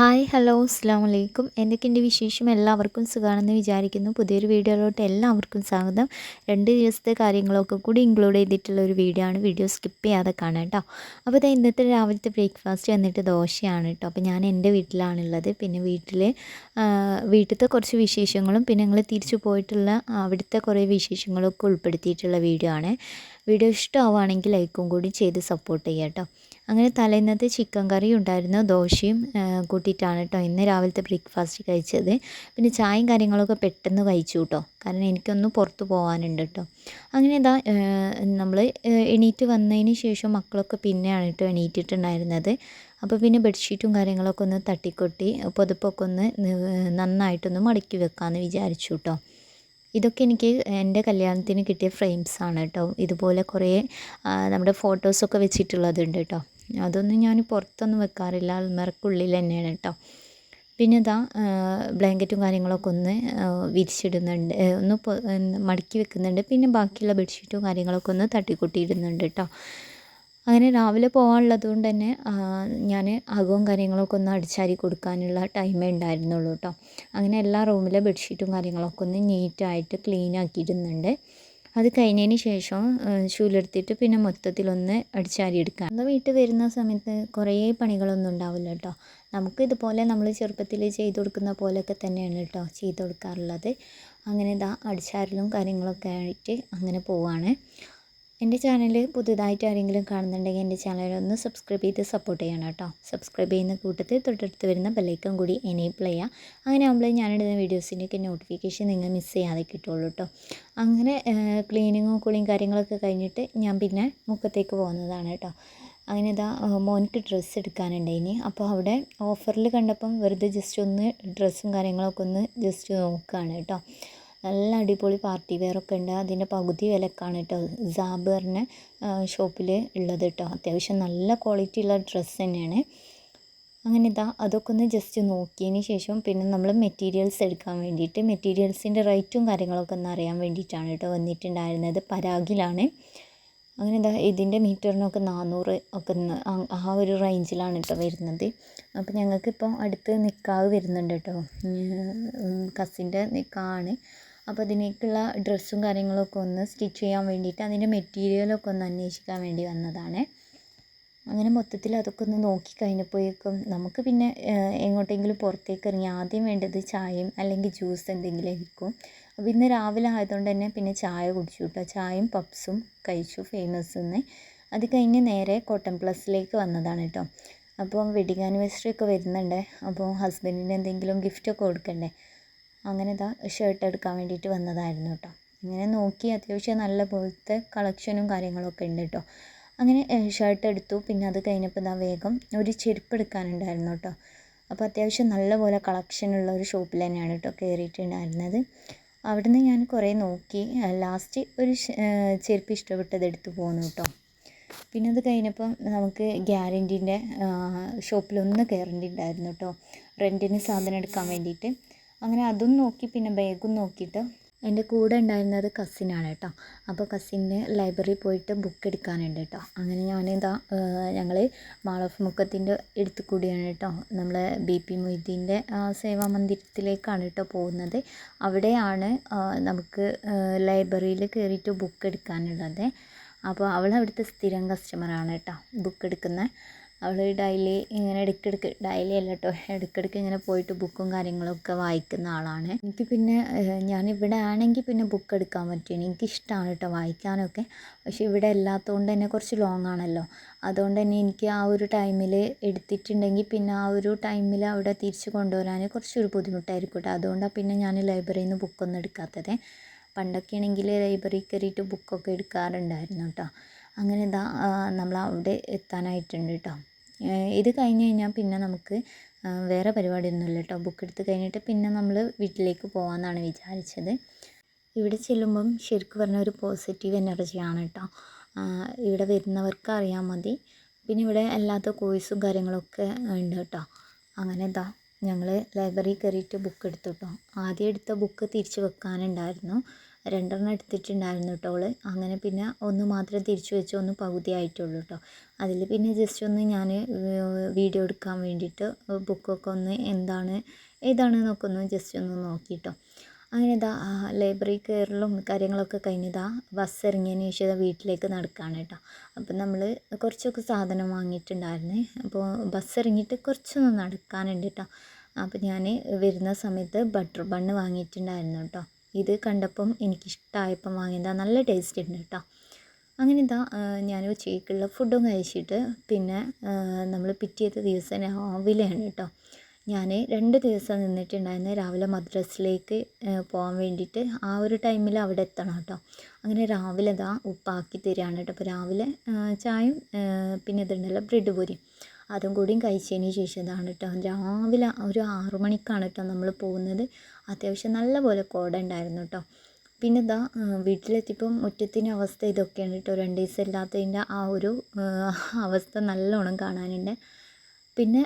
Hi hello അസ്സാം വലൈക്കും എന്തൊക്കെയുണ്ട് വിശേഷം? എല്ലാവർക്കും സുഖമാണെന്ന് വിചാരിക്കുന്നു. പുതിയൊരു വീഡിയോയിലോട്ട് എല്ലാവർക്കും സ്വാഗതം. രണ്ട് ദിവസത്തെ കാര്യങ്ങളൊക്കെ കൂടി ഇൻക്ലൂഡ് ചെയ്തിട്ടുള്ള ഒരു വീഡിയോ ആണ്. വീഡിയോ സ്കിപ്പ് ചെയ്യാതെ കാണാം കേട്ടോ അപ്പോൾ ഇതാ ഇന്നത്തെ രാവിലത്തെ ബ്രേക്ക്ഫാസ്റ്റ് വന്നിട്ട് ദോശയാണ് കേട്ടോ അപ്പോൾ ഞാൻ എന്റെ വീട്ടിലാണുള്ളത്. പിന്നെ വീട്ടിൽ വീട്ടിലത്തെ കുറച്ച് വിശേഷങ്ങളും പിന്നെ ഞങ്ങൾ തിരിച്ചു പോയിട്ടുള്ള അവിടുത്തെ കുറേ വിശേഷങ്ങളൊക്കെ ഉൾപ്പെടുത്തിയിട്ടുള്ള വീഡിയോ ആണ്. വീഡിയോ ഇഷ്ടമാവുകയാണെങ്കിൽ ലൈക്കും കൂടി ചെയ്ത് സപ്പോർട്ട് ചെയ്യാം കേട്ടോ അങ്ങനെ തലേന്നത്തെ ചിക്കൻ കറി ഉണ്ടായിരുന്നു ദോശയും കൂട്ടിയിട്ടാണ് കേട്ടോ ഇന്ന് രാവിലത്തെ ബ്രേക്ക്ഫാസ്റ്റ് കഴിച്ചത്. പിന്നെ ചായയും കാര്യങ്ങളൊക്കെ പെട്ടെന്ന് കഴിച്ചു കേട്ടോ കാരണം എനിക്കൊന്ന് പുറത്ത് പോകാനുണ്ട് കേട്ടോ അങ്ങനെ ഇതാ നമ്മൾ എണീറ്റ് വന്നതിന് ശേഷം മക്കളൊക്കെ പിന്നെയാണ് കേട്ടോ എണീറ്റിട്ടുണ്ടായിരുന്നത്. അപ്പോൾ പിന്നെ ബെഡ്ഷീറ്റും കാര്യങ്ങളൊക്കെ ഒന്ന് തട്ടിക്കൊട്ടി പുതപ്പൊക്കെ ഒന്ന് നന്നായിട്ടൊന്ന് മടക്കി വെക്കാമെന്ന് വിചാരിച്ചു കേട്ടോ ഇതൊക്കെ എനിക്ക് എന്റെ കല്യാണത്തിന് കിട്ടിയ ഫ്രെയിംസ് ആണ് കേട്ടോ ഇതുപോലെ കുറേ നമ്മുടെ ഫോട്ടോസൊക്കെ വെച്ചിട്ടുള്ളതുണ്ട് കേട്ടോ അതൊന്നും ഞാൻ പുറത്തൊന്നും വെക്കാറില്ല. അൽമറക്കുള്ളിൽ തന്നെയാണ് കേട്ടോ പിന്നെ ഇതാ ബ്ലാങ്കറ്റും കാര്യങ്ങളൊക്കെ ഒന്ന് വിരിച്ചിടുന്നുണ്ട്. ഒന്ന് മടക്കി വെക്കുന്നുണ്ട്. പിന്നെ ബാക്കിയുള്ള ബെഡ്ഷീറ്റും കാര്യങ്ങളൊക്കെ ഒന്ന് തട്ടിക്കൂട്ടിയിടുന്നുണ്ട് കേട്ടോ അങ്ങനെ രാവിലെ പോകാനുള്ളത് കൊണ്ട് തന്നെ ഞാൻ അകവും കാര്യങ്ങളൊക്കെ ഒന്ന് അടിച്ചാരി കൊടുക്കാനുള്ള ടൈമേ ഉണ്ടായിരുന്നുള്ളൂ കേട്ടോ അങ്ങനെ എല്ലാ റൂമിലെ ബെഡ്ഷീറ്റും കാര്യങ്ങളൊക്കെ ഒന്ന് നീറ്റായിട്ട് ക്ലീൻ ആക്കിയിടുന്നുണ്ട്. അത് കഴിഞ്ഞതിന് ശേഷം ചൂലെടുത്തിട്ട് പിന്നെ മൊത്തത്തിലൊന്ന് അടിച്ചാരി എടുക്കുക നമ്മൾ വീട്ടിൽ വരുന്ന സമയത്ത് കുറേ പണികളൊന്നും ഉണ്ടാവില്ല കേട്ടോ. നമുക്ക് ഇതുപോലെ നമ്മൾ ചെറുപ്പത്തിൽ ചെയ്ത് കൊടുക്കുന്ന പോലെയൊക്കെ തന്നെയാണ് കേട്ടോ ചെയ്ത് കൊടുക്കാറുള്ളത്. അങ്ങനെ ഇതാ അടിച്ചാരലും കാര്യങ്ങളൊക്കെ ആയിട്ട് അങ്ങനെ പോവാണ്. എന്റെ ചാനൽ പുതുതായിട്ട് ആരെങ്കിലും കാണുന്നുണ്ടെങ്കിൽ എന്റെ ചാനൽ ഒന്ന് സബ്സ്ക്രൈബ് ചെയ്ത് സപ്പോർട്ട് ചെയ്യണം കേട്ടോ. സബ്സ്ക്രൈബ് ചെയ്യുന്ന കൂട്ടത്തിൽ തൊട്ടടുത്ത് വരുന്ന ബെല്ലൈക്കൺ കൂടി എനേബിൾ ചെയ്യുക. അങ്ങനെ ആകുമ്പോൾ ഞാനിടുന്ന വീഡിയോസിന്റെയൊക്കെ നോട്ടിഫിക്കേഷൻ നിങ്ങൾ മിസ് ചെയ്യാതെ കിട്ടുള്ളൂ കേട്ടോ. അങ്ങനെ ക്ലീനിങ്ങും കൂളിങ് കാര്യങ്ങളൊക്കെ കഴിഞ്ഞിട്ട് ഞാൻ പിന്നെ മുക്കത്തേക്ക് പോകുന്നതാണ് കേട്ടോ. അങ്ങനെ ഇതാ മോനിക്ക് ഡ്രസ്സ് എടുക്കാനുണ്ടായിനി അപ്പോൾ അവിടെ ഓഫറിൽ കണ്ടപ്പം വെറുതെ ജസ്റ്റ് ഒന്ന് ഡ്രസ്സും കാര്യങ്ങളൊക്കെ ഒന്ന് ജസ്റ്റ് നോക്കുകയാണ് കേട്ടോ. നല്ല അടിപൊളി പാർട്ടി വെയറൊക്കെ ഉണ്ട്. അതിന്റെ പകുതി വിലക്കാണ് കേട്ടോ സാബറിന് ഷോപ്പിൽ ഉള്ളത് കേട്ടോ. അത്യാവശ്യം നല്ല ക്വാളിറ്റി ഉള്ള ഡ്രസ്സ് തന്നെയാണ്. അങ്ങനെ ഇതാ അതൊക്കെ ഒന്ന് ജസ്റ്റ് നോക്കിയതിന് ശേഷം പിന്നെ നമ്മൾ മെറ്റീരിയൽസ് എടുക്കാൻ വേണ്ടിയിട്ട് മെറ്റീരിയൽസിന്റെ റേറ്റും കാര്യങ്ങളൊക്കെ ഒന്ന് അറിയാൻ വേണ്ടിയിട്ടാണ് കേട്ടോ വന്നിട്ടുണ്ടായിരുന്നത്. പരാഗിലാണ്. അങ്ങനെ എന്താ ഇതിന്റെ മീറ്ററിനൊക്കെ നാനൂറ് ഒക്കെ ആ ഒരു റേഞ്ചിലാണ് കേട്ടോ വരുന്നത്. അപ്പോൾ ഞങ്ങൾക്കിപ്പോൾ അടുത്ത് നിൽക്കാവ് വരുന്നുണ്ട് കേട്ടോ. കസിന്റെ നിൽക്കാണ് അപ്പോൾ അതിനേക്കുള്ള ഡ്രസ്സും കാര്യങ്ങളൊക്കെ ഒന്ന് സ്റ്റിച്ച് ചെയ്യാൻ വേണ്ടിയിട്ട് അതിന്റെ മെറ്റീരിയലൊക്കെ ഒന്ന് അന്വേഷിക്കാൻ വേണ്ടി വന്നതാണ്. അങ്ങനെ മൊത്തത്തിൽ അതൊക്കെ ഒന്ന് നോക്കി കഴിഞ്ഞപ്പോഴേക്കും നമുക്ക് പിന്നെ എങ്ങോട്ടെങ്കിലും പുറത്തേക്ക് ഇറങ്ങി ആദ്യം വേണ്ടത് ചായയും അല്ലെങ്കിൽ ജ്യൂസ് എന്തെങ്കിലും ആയിരിക്കും. അപ്പോൾ ഇന്ന് രാവിലെ ആയതുകൊണ്ട് തന്നെ പിന്നെ ചായ കുടിച്ചു കേട്ടോ. ചായയും പപ്സും കഴിച്ചു ഫേമസ് എന്ന് അത് കഴിഞ്ഞ് നേരെ കോട്ടൺ പ്ലസ്സിലേക്ക് വന്നതാണ് കേട്ടോ. അപ്പോൾ വെഡിങ് ആനിവേഴ്സറി ഒക്കെ വരുന്നുണ്ട്. അപ്പോൾ ഹസ്ബൻഡിന് എന്തെങ്കിലും ഗിഫ്റ്റൊക്കെ കൊടുക്കണ്ടേ? അങ്ങനെ ഇതാ ഷർട്ട് എടുക്കാൻ വേണ്ടിയിട്ട് വന്നതായിരുന്നു കേട്ടോ ഇങ്ങനെ നോക്കി അത്യാവശ്യം നല്ല പോലത്തെ കളക്ഷനും കാര്യങ്ങളൊക്കെ ഉണ്ട് കേട്ടോ അങ്ങനെ ഷർട്ട് എടുത്തു. പിന്നെ അത് കഴിഞ്ഞപ്പോൾ ഇതാ വേഗം ഒരു ചെരുപ്പ് എടുക്കാനുണ്ടായിരുന്നു കേട്ടോ അപ്പോൾ അത്യാവശ്യം നല്ല പോലെ കളക്ഷൻ ഉള്ള ഒരു ഷോപ്പിൽ തന്നെയാണ് കേട്ടോ കയറിയിട്ടുണ്ടായിരുന്നത് അവിടുന്ന് ഞാൻ കുറേ നോക്കി. ലാസ്റ്റ് ഒരു ചെരുപ്പ് ഇഷ്ടപ്പെട്ടത് എടുത്തു പോന്നു കേട്ടോ പിന്നെ അത് കഴിഞ്ഞപ്പം നമുക്ക് ഗ്യാരന്റീന്റെ ഷോപ്പിലൊന്ന് കയറേണ്ടിണ്ടായിരുന്നു കേട്ടോ റെന്റിന് സാധനം എടുക്കാൻ വേണ്ടിയിട്ട്. അങ്ങനെ അതും നോക്കി പിന്നെ ബാഗും നോക്കിയിട്ട് എന്റെ കൂടെ ഉണ്ടായിരുന്നത് കസിനാണ് കേട്ടോ. അപ്പോൾ കസിന് ലൈബ്രറിയിൽ പോയിട്ട് ബുക്ക് എടുക്കാനുണ്ട് കേട്ടോ. അങ്ങനെ ഞാനിതാ ഞങ്ങൾ മാൾ ഓഫ് മുക്കത്തിന്റെ എടുത്ത് കൂടിയാണ് കേട്ടോ. നമ്മൾ ബി പി മൊയ്തീന്റെ സേവാ മന്ദിരത്തിലേക്കാണ് കേട്ടോ പോകുന്നത്. അവിടെയാണ് നമുക്ക് ലൈബ്രറിയിൽ കയറിയിട്ട് ബുക്ക് എടുക്കാനുള്ളത്. അപ്പോൾ അവൾ അവിടുത്തെ സ്ഥിരം കസ്റ്റമറാണ് കേട്ടോ ബുക്ക് എടുക്കുന്നത്. അവൾ ഡെയിലി ഇങ്ങനെ ഇടയ്ക്കിടയ്ക്ക് ഡെയിലി അല്ല കേട്ടോ ഇടയ്ക്കിടയ്ക്ക് ഇങ്ങനെ പോയിട്ട് ബുക്കും കാര്യങ്ങളൊക്കെ വായിക്കുന്ന ആളാണ്. എനിക്ക് പിന്നെ ഞാൻ ഇവിടെ ആണെങ്കിൽ പിന്നെ ബുക്ക് എടുക്കാൻ പറ്റും എനിക്കിഷ്ടമാണ് കേട്ടോ വായിക്കാനൊക്കെ. പക്ഷേ ഇവിടെ അല്ലാത്തതുകൊണ്ട് തന്നെ കുറച്ച് ലോങ് ആണല്ലോ. അതുകൊണ്ട് തന്നെ എനിക്ക് ആ ഒരു ടൈമിൽ എടുത്തിട്ടുണ്ടെങ്കിൽ പിന്നെ ആ ഒരു ടൈമിൽ അവിടെ തിരിച്ച് കൊണ്ടുവരാൻ കുറച്ചൊരു ബുദ്ധിമുട്ടായിരിക്കും കേട്ടോ അതുകൊണ്ടാണ് പിന്നെ ഞാൻ ലൈബ്രറിയിൽ നിന്ന് ബുക്കൊന്നും എടുക്കാത്തത്. പണ്ടൊക്കെ ആണെങ്കിൽ ലൈബ്രറി കയറിയിട്ട് ബുക്കൊക്കെ എടുക്കാറുണ്ടായിരുന്നു കേട്ടോ അങ്ങനെ ഇതാ നമ്മൾ അവിടെ എത്താനായിട്ടുണ്ട് കേട്ടോ ഇത് കഴിഞ്ഞ് കഴിഞ്ഞാൽ പിന്നെ നമുക്ക് വേറെ പരിപാടിയൊന്നുമില്ല കേട്ടോ ബുക്ക് എടുത്ത് കഴിഞ്ഞിട്ട് പിന്നെ നമ്മൾ വീട്ടിലേക്ക് പോകാമെന്നാണ് വിചാരിച്ചത്. ഇവിടെ ചെല്ലുമ്പം ശരിക്കും പറഞ്ഞാൽ ഒരു പോസിറ്റീവ് എനർജിയാണ് കേട്ടോ ഇവിടെ വരുന്നവർക്ക് അറിയാൻ മതി. പിന്നെ ഇവിടെ അല്ലാത്ത കോഴ്സും കാര്യങ്ങളൊക്കെ ഉണ്ട് കേട്ടോ അങ്ങനെ എന്താ ഞങ്ങൾ ലൈബ്രറി കയറിയിട്ട് ബുക്ക് എടുത്തു കേട്ടോ ആദ്യം എടുത്ത ബുക്ക് തിരിച്ച് വെക്കാനുണ്ടായിരുന്നു. രണ്ടെണ്ണം എടുത്തിട്ടുണ്ടായിരുന്നു കേട്ടോ അവൾ. അങ്ങനെ പിന്നെ ഒന്ന് മാത്രം തിരിച്ചു വെച്ചു ഒന്ന് പകുതി ആയിട്ടുള്ളൂ കേട്ടോ അതിൽ പിന്നെ ജസ്റ്റ് ഒന്ന് ഞാൻ വീഡിയോ എടുക്കാൻ വേണ്ടിയിട്ട് ബുക്കൊക്കെ ഒന്ന് എന്താണ് ഏതാണ് എന്നൊക്കെ ഒന്ന് ജസ്റ്റ് ഒന്ന് നോക്കിയിട്ടോ അങ്ങനെ ഇതാ ലൈബ്രറി കയറലും കാര്യങ്ങളൊക്കെ കഴിഞ്ഞതാ ബസ് ഇറങ്ങിയതിന് ശേഷം ഇതാ വീട്ടിലേക്ക് നടക്കുകയാണ് കേട്ടോ അപ്പം നമ്മൾ കുറച്ചൊക്കെ സാധനം വാങ്ങിയിട്ടുണ്ടായിരുന്നു. അപ്പോൾ ബസ് ഇറങ്ങിയിട്ട് കുറച്ചൊന്ന് നടക്കാനുണ്ട് കേട്ടോ അപ്പോൾ ഞാൻ വരുന്ന സമയത്ത് ബട്ടർ ബണ്ണ് വാങ്ങിയിട്ടുണ്ടായിരുന്നു കേട്ടോ ഇത് കണ്ടപ്പം എനിക്കിഷ്ടമായപ്പം വാങ്ങിയതാണ് നല്ല ടേസ്റ്റ് ഉണ്ട് കേട്ടോ. അങ്ങനെ ഇതാ ഞാൻ ഉച്ചയ്ക്കുള്ള ഫുഡും കഴിച്ചിട്ട് പിന്നെ നമ്മൾ പിറ്റേത്തെ ദിവസം രാവിലെയാണ് കേട്ടോ. ഞാൻ രണ്ട് ദിവസം നിന്നിട്ടുണ്ടായിരുന്നു രാവിലെ മദ്രസിലേക്ക് പോകാൻ വേണ്ടിയിട്ട് ആ ഒരു ടൈമിൽ അവിടെ എത്തണം കേട്ടോ. അങ്ങനെ രാവിലെ ഇതാ ഉപ്പാക്കി തരികയാണ് കേട്ടോ. അപ്പോൾ രാവിലെ ചായയും പിന്നെ ഇതുണ്ടല്ലോ ബ്രെഡ് പൊരി അതും കൂടിയും കഴിച്ചതിന് ശേഷം ഇതാണ് കേട്ടോ രാവിലെ ഒരു ആറു മണിക്കാണ് കേട്ടോ നമ്മൾ പോകുന്നത്. അത്യാവശ്യം നല്ല പോലെ കോട ഉണ്ടായിരുന്നു കേട്ടോ പിന്നെ ഇതാ വീട്ടിലെത്തിയപ്പം മുറ്റത്തിന്റെ അവസ്ഥ ഇതൊക്കെയാണ് കേട്ടോ രണ്ട് ദിവസം ഇല്ലാത്തതിന്റെ ആ ഒരു അവസ്ഥ നല്ലോണം കാണാനുണ്ട്. പിന്നെ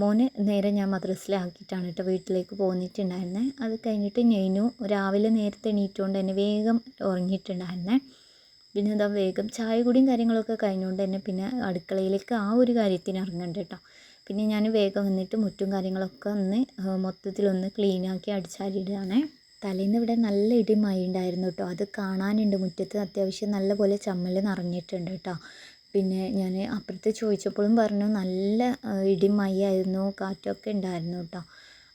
മോനെ നേരെ ഞാൻ മദ്രസിലാക്കിയിട്ടാണ് കേട്ടോ വീട്ടിലേക്ക് പോന്നിട്ടുണ്ടായിരുന്നത് അത് കഴിഞ്ഞിട്ട് നെയ്നു രാവിലെ നേരത്തെ എണീറ്റുകൊണ്ട് തന്നെ വേഗം ഉറങ്ങിയിട്ടുണ്ടായിരുന്നേ. പിന്നെ എന്താ വേഗം ചായ കുടിയും കാര്യങ്ങളൊക്കെ കഴിഞ്ഞുകൊണ്ട് തന്നെ പിന്നെ അടുക്കളയിലേക്ക് ആ ഒരു കാര്യത്തിന് ഇറങ്ങണ്ട കേട്ടോ. പിന്നെ ഞാൻ വേഗം വന്നിട്ട് മുറ്റും കാര്യങ്ങളൊക്കെ ഒന്ന് മൊത്തത്തിലൊന്ന് ക്ലീനാക്കി അടിച്ചാലിടുകയാണേ തലേന്ന് ഇവിടെ നല്ല ഇടിമഴ ഉണ്ടായിരുന്നു കേട്ടോ. അത് കാണാനുണ്ട് മുറ്റത്ത് അത്യാവശ്യം നല്ല പോലെ ചമ്മൽ നിറഞ്ഞിട്ടുണ്ട് കേട്ടോ. പിന്നെ ഞാൻ അപ്പുറത്ത് ചോദിച്ചപ്പോഴും പറഞ്ഞു നല്ല ഇടിയും ആയിരുന്നു കാറ്റൊക്കെ ഉണ്ടായിരുന്നു കേട്ടോ.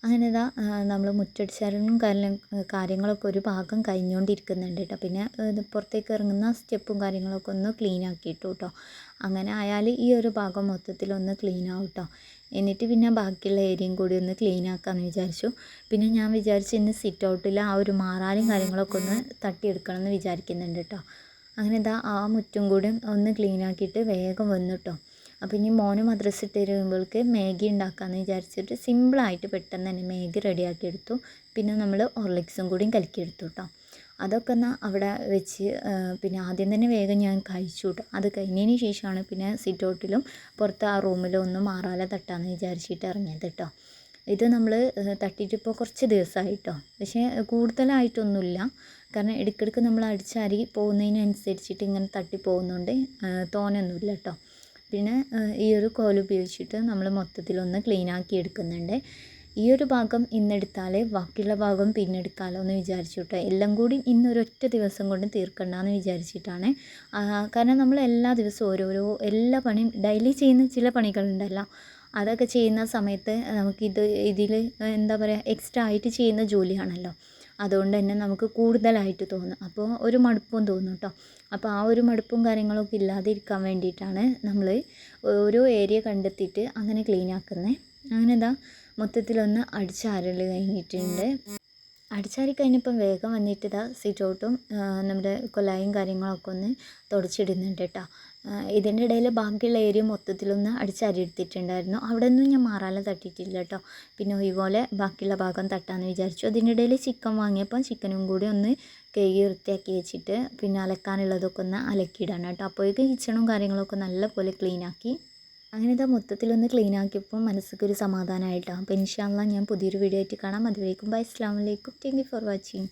അങ്ങനെ ഇതാ നമ്മൾ മുറ്റടിച്ചാലും കാര്യം കാര്യങ്ങളൊക്കെ ഒരു ഭാഗം കഴിഞ്ഞുകൊണ്ടിരിക്കുന്നുണ്ട് കേട്ടോ പിന്നെ പുറത്തേക്ക് ഇറങ്ങുന്ന സ്റ്റെപ്പും കാര്യങ്ങളൊക്കെ ഒന്ന് ക്ലീൻ ആക്കിയിട്ടു കേട്ടോ അങ്ങനെ ആയാൽ ഈ ഒരു ഭാഗം മൊത്തത്തിൽ ഒന്ന് ക്ലീൻ ആവും കേട്ടോ എന്നിട്ട് പിന്നെ ബാക്കിയുള്ള ഏരിയയും കൂടി ഒന്ന് ക്ലീൻ ആക്കാമെന്ന് വിചാരിച്ചു. പിന്നെ ഞാൻ വിചാരിച്ചു ഇന്ന് സിറ്റ് ഔട്ടിൽ ആ ഒരു മാറാലും കാര്യങ്ങളൊക്കെ ഒന്ന് തട്ടിയെടുക്കണം എന്ന് വിചാരിക്കുന്നുണ്ട് കേട്ടോ അങ്ങനെ ഇതാ ആ മുറ്റും കൂടി ഒന്ന് ക്ലീൻ ആക്കിയിട്ട് വേഗം വന്നു കേട്ടോ അപ്പോൾ ഇനി മോന് മദ്രസ ഇട്ട് വരുമ്പോൾക്ക് മാഗി ഉണ്ടാക്കാമെന്ന് വിചാരിച്ചിട്ട് സിമ്പിളായിട്ട് പെട്ടെന്ന് തന്നെ മാഗി റെഡിയാക്കി എടുത്തു. പിന്നെ നമ്മൾ ഹോർലിക്സും കൂടിയും കലക്കിയെടുത്തു കേട്ടോ അതൊക്കെ എന്നാൽ അവിടെ വെച്ച് പിന്നെ ആദ്യം തന്നെ വേഗം ഞാൻ കഴിച്ചു കേട്ടോ അത് കഴിഞ്ഞതിന് ശേഷമാണ് പിന്നെ സിറ്റൗട്ടിലും പുറത്ത് ആ റൂമിലും ഒന്നും മാറാതെ തട്ടാമെന്ന് വിചാരിച്ചിട്ട് ഇറങ്ങിയത് കേട്ടോ ഇത് നമ്മൾ തട്ടിയിട്ട് ഇപ്പോൾ കുറച്ച് ദിവസമായിട്ടോ പക്ഷേ കൂടുതലായിട്ടൊന്നുമില്ല. കാരണം ഇടയ്ക്കിടയ്ക്ക് നമ്മൾ അടിച്ചാരി പോകുന്നതിനനുസരിച്ചിട്ട് ഇങ്ങനെ തട്ടി പോകുന്നതുകൊണ്ട് തോനൊന്നുമില്ല കേട്ടോ പിന്നെ ഈ ഒരു കോൽ ഉപയോഗിച്ചിട്ട് നമ്മൾ മൊത്തത്തിലൊന്ന് ക്ലീൻ ആക്കി എടുക്കുന്നുണ്ട്. ഈ ഒരു ഭാഗം ഇന്നെടുത്താൽ ബാക്കിയുള്ള ഭാഗം പിന്നെ എന്ന് വിചാരിച്ചു എല്ലാം കൂടി ഇന്നൊരൊറ്റ ദിവസം കൊണ്ട് തീർക്കണ്ടെന്ന് വിചാരിച്ചിട്ടാണ്. കാരണം നമ്മൾ എല്ലാ ദിവസവും ഓരോരോ എല്ലാ പണിയും ഡെയിലി ചെയ്യുന്ന ചില പണികളുണ്ടല്ലോ. അതൊക്കെ ചെയ്യുന്ന സമയത്ത് നമുക്കിത് ഇതിൽ എന്താ പറയുക എക്സ്ട്രാ ആയിട്ട് ചെയ്യുന്ന ജോലിയാണല്ലോ. അതുകൊണ്ട് തന്നെ നമുക്ക് കൂടുതലായിട്ട് തോന്നും. അപ്പോൾ ഒരു മടുപ്പും തോന്നും കേട്ടോ അപ്പോൾ ആ ഒരു മടുപ്പും കാര്യങ്ങളൊക്കെ ഇല്ലാതിരിക്കാൻ വേണ്ടിയിട്ടാണ് നമ്മൾ ഓരോ ഏരിയ കണ്ടെത്തിയിട്ട് അങ്ങനെ ക്ലീൻ ആക്കുന്നത് അങ്ങനെ ഇതാ മൊത്തത്തിലൊന്ന് അടിച്ചാരൽ കഴിഞ്ഞിട്ടുണ്ട്. അടിച്ചാരി കഴിഞ്ഞപ്പം വേഗം വന്നിട്ട് ഇതാ സിറ്റ് ഔട്ടും നമ്മുടെ കൊലായും കാര്യങ്ങളൊക്കെ ഒന്ന് തുടച്ചിടുന്നുണ്ട് കേട്ടോ ഇതിന്റെ ഇടയിൽ ബാക്കിയുള്ള ഏരിയ മൊത്തത്തിലൊന്ന് അടിച്ചാരി എടുത്തിട്ടുണ്ടായിരുന്നു അവിടെ ഒന്നും ഞാൻ മാറാല തട്ടിയിട്ടില്ല കേട്ടോ. പിന്നെ ഇതുപോലെ ബാക്കിയുള്ള ഭാഗം തട്ടാമെന്ന് വിചാരിച്ചു. അതിന്റെ ഇടയിൽ ചിക്കൻ വാങ്ങിയപ്പോൾ ചിക്കനും കൂടി ഒന്ന് കഴുകി വൃത്തിയാക്കി വെച്ചിട്ട് പിന്നെ അലക്കാനുള്ളതൊക്കെ ഒന്ന് അലക്കിയിടാണ് കേട്ടോ. അപ്പോഴേക്കും കിച്ചണും കാര്യങ്ങളൊക്കെ നല്ലപോലെ ക്ലീനാക്കി അങ്ങനെ ഇതാ മൊത്തത്തിലൊന്ന് ക്ലീൻ ആക്കിയപ്പോൾ മനസ്സിലേക്ക് ഒരു സമാധാനമായിട്ടാണ് അപ്പോൾ ഇൻഷാല്ല ഞാൻ പുതിയൊരു വീഡിയോ ആയിട്ട് കാണാം. അതുവരേക്കും ബൈ അസ്ലാം വലൈക്കും താങ്ക് യു ഫോർ വാച്ചിങ്